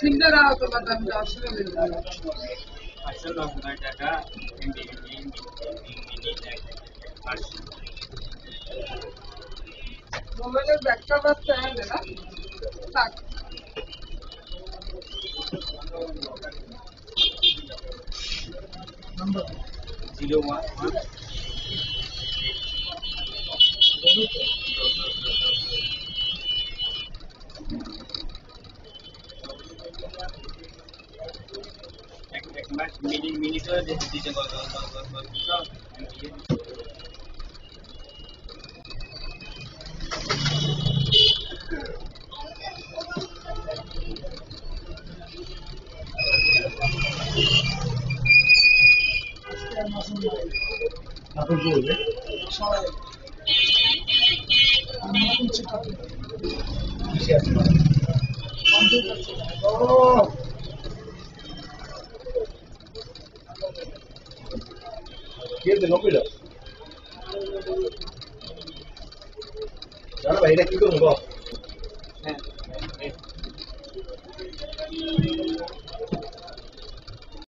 కింద రావద్దు దానికి అవసరం లేదు అసలు ఒకటక ఏంటి ఏంటి మొబైల్ బ్యాక్ వస్తాయండి number zero one back cover চাই না থাক জিরো ওয়ান ওয়ান এক এক মাস মিনি মিনিটও দিতে দিতে কত কত কত আপনি বলবে Siguiente número. Ahora va a ir aquí con vos.